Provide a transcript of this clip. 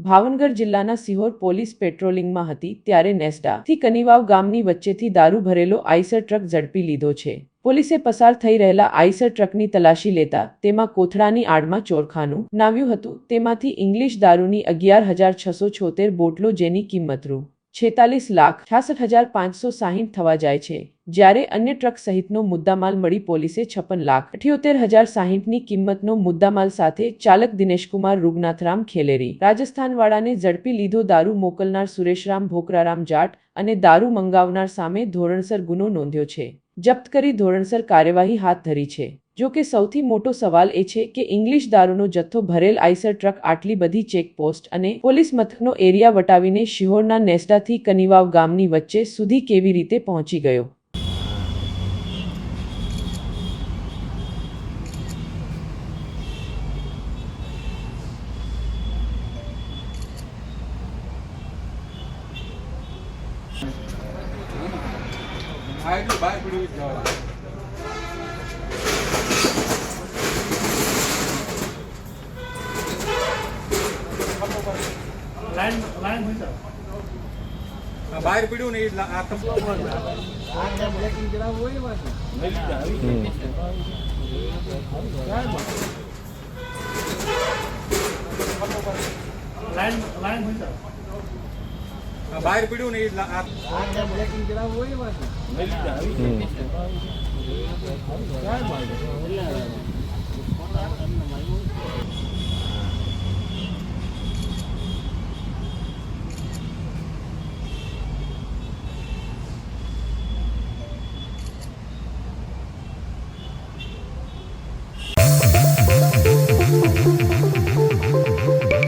ભાવનગર જિલ્લાના સિહોર પોલીસ પેટ્રોલિંગમાં હતી ત્યારે નેસડા થી કનીવાવ ગામની વચ્ચેથી દારૂ ભરેલો આઈસર ટ્રક ઝડપી લીધો છે. પોલીસે પસાર થઈ રહેલા આઈસર ટ્રકની તલાશી લેતા તેમાં કોથળાની આડમાં ચોરખાનું નાવ્યું હતું. તેમાંથી ઇંગ્લિશ દારૂની અગિયાર હજાર છસો છોતેર બોટલો જેની કિંમત રૂ છેતાલીસ લાખ છાસઠ હજાર પાંચસો સાહીઠ થવા જાય છે. જ્યારે અન્ય ટ્રક સહિતનો મુદ્દામાલ મળી પોલીસે છપ્પન લાખ અઠ્યોતેર હજાર સાહીઠની કિંમતનો મુદ્દામાલ સાથે ચાલક દિનેશકુમાર રૂગનાથરામ ખેલેરી. રાજસ્થાનવાળાને ઝડપી લીધો દારૂ મોકલનાર સુરેશરામ ભોકરારામ જાટ અને દારૂ મંગાવનાર સામે ધોરણસર ગુનો નોંધ્યો છે. જપ્ત કરી ધોરણસર કાર્યવાહી હાથ ધરી છે. જો કે સૌથી મોટો સવાલ એ છે કે ઇંગ્લિશ દારૂનો જથ્થો ભરેલ આઈસર ટ્રક આટલી બધી ચેકપોસ્ટ અને પોલીસ મથકનો એરિયા વટાવીને શિહોરના નેસડાથી કનિવાવ ગામની વચ્ચે સુધી કેવી રીતે પહોંચી ગયો? એટલું બહાર પડ્યું જ જવાનું. લાઈન લાઈન હોય છે આ બહાર પીડ્યું ને લાઈન લાઈન હોય બહાર પડ્યું ને એ